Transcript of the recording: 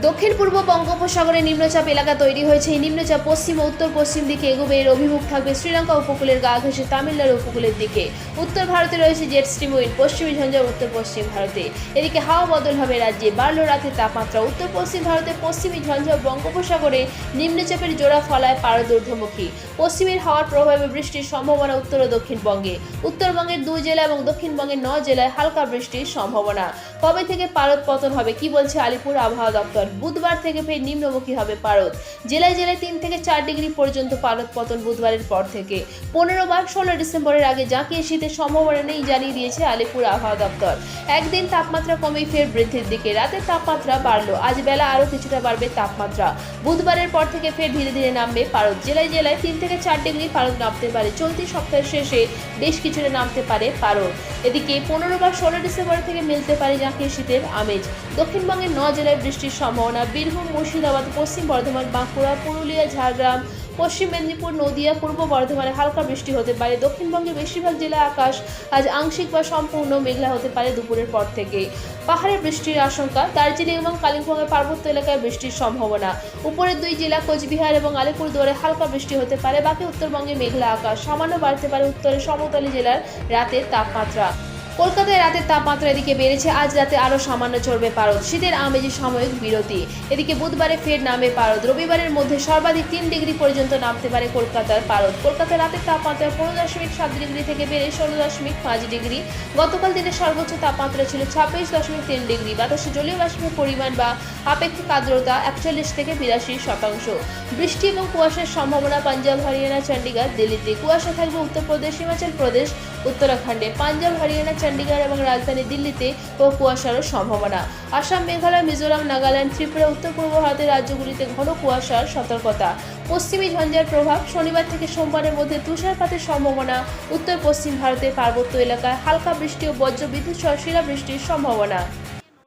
দক্ষিণ পূর্ব বঙ্গোপসাগরে নিম্নচাপ এলাকা তৈরি হয়েছে। এই নিম্নচাপ পশ্চিম ও উত্তর পশ্চিম দিকে এগোবে এর অভিমুখ থাকবে শ্রীলঙ্কা উপকূলের গা ঘেঁষে তামিলনাড়ু উপকূলের দিকে। উত্তর ভারতে রয়েছে জেট স্ট্রিম উইন্ড পশ্চিমী ঝঞ্ঝা উত্তর পশ্চিম ভারতে। এদিকে হাওয়া বদল হবে রাজ্যে। বাড়লো রাতের তাপমাত্রা উত্তর পশ্চিম ভারতে পশ্চিমী ঝঞ্ঝা বঙ্গোপসাগরে নিম্নচাপের জোড়া ফলায় পারদ ঊর্ধ্বমুখী পশ্চিমের হাওয়ার প্রভাবে বৃষ্টির সম্ভাবনা উত্তর ও দক্ষিণবঙ্গে উত্তরবঙ্গের দুই জেলা এবং দক্ষিণবঙ্গের ন জেলায় হালকা বৃষ্টির সম্ভাবনা। কবে থেকে পারদ পতন হবে কি বলছে আলিপুর আবহাওয়া দপ্তর? বুধবার থেকে ফের নিম্নমুখী হবে পারদ। জেলায় জেলায় তিন থেকে চার ডিগ্রি পর্যন্ত পারদ পতন বুধবারের পর থেকে। পনেরো বা ষোলো ডিসেম্বরের আগে জাঁকিয়ে শীতের সম্ভাবনা নেই জানিয়ে দিয়েছে আলিপুর আবহাওয়া দপ্তর। একদিন তাপমাত্রা কমেই ফের বৃদ্ধির দিকে। রাতের তাপমাত্রা বাড়লো। আজ বেলা আরও কিছুটা বাড়বে তাপমাত্রা। বুধবারের পর থেকে ফের ধীরে ধীরে নামবে পারদ। জেলায় জেলায় তিন থেকে চার ডিগ্রি পারদ নামতে পারে। চলতি সপ্তাহের শেষে বেশ কিছুটা নামতে পারে পারদ। এদিকে পনেরো বা ষোলো ডিসেম্বর থেকে মিলতে পারে জাঁকিয়ে শীতের আমেজ। দক্ষিণবঙ্গের ন জেলায় বৃষ্টির সম্ভাবনা বীরভূম, মুর্শিদাবাদ, পশ্চিম বর্ধমান, বাঁকুড়া, পুরুলিয়া, ঝাড়গ্রাম, পশ্চিম মেদিনীপুর, নদিয়া, পূর্ব বর্ধমানে হালকা বৃষ্টি হতে পারে। দক্ষিণবঙ্গের বেশিরভাগ জেলা আকাশ আজ আংশিক বা সম্পূর্ণ মেঘলা হতে পারে দুপুরের পর থেকে। পাহাড়ে বৃষ্টির আশঙ্কা, দার্জিলিং এবং কালিম্পংয়ের পার্বত্য এলাকায় বৃষ্টির সম্ভাবনা। উপরের দুই জেলা কোচবিহার এবং আলিপুরদুয়ারে হালকা বৃষ্টি হতে পারে, বাকি উত্তরবঙ্গে মেঘলা আকাশ। সামান্য বাড়তে পারে উত্তরের সমতলী জেলার রাতের তাপমাত্রা। কলকাতায় রাতের তাপমাত্রা এদিকে বেড়েছে। আজ রাতে আরও সামান্য চড়বে পারদ। শীতের আমেজে সাময়িক বিরতি। এদিকে বুধবারে ফের নামে পারদ। রবিবারের মধ্যে সর্বাধিক তিন ডিগ্রি পর্যন্ত নামতে পারে কলকাতার পারদ। কলকাতায় রাতের তাপমাত্রা পনেরো দশমিক সাত ডিগ্রি থেকে বেড়ে ষোলো দশমিক পাঁচ ডিগ্রি। গতকাল দিনের সর্বোচ্চ তাপমাত্রা ছিল ছাব্বিশ দশমিক তিন ডিগ্রি। বাতাসে জলীয় বাষ্পের পরিমাণ বা আপেক্ষিক আর্দ্রতা একচল্লিশ থেকে বিরাশি শতাংশ। বৃষ্টি এবং কুয়াশার সম্ভাবনা পাঞ্জাব, হরিয়ানা চণ্ডীগড় দিল্লিতে কুয়াশা থাকবে উত্তরপ্রদেশ হিমাচল প্রদেশ, উত্তরাখণ্ডে। পাঞ্জাব, হরিয়ানা চণ্ডীগড় এবং রাজধানী দিল্লিতে ও কুয়াশারও সম্ভাবনা। আসাম, মেঘালয়, মিজোরাম, নাগাল্যান্ড, ত্রিপুরা, উত্তর পূর্ব ভারতের রাজ্যগুলিতে ঘন কুয়াশার সতর্কতা। পশ্চিমী ঝঞ্ঝার প্রভাব শনিবার থেকে সোমবারের মধ্যে তুষারপাতের সম্ভাবনা উত্তর পশ্চিম ভারতের পার্বত্য এলাকায় হালকা বৃষ্টি ও বজ্র বিদ্যুৎ সহ শিলাবৃষ্টির সম্ভাবনা।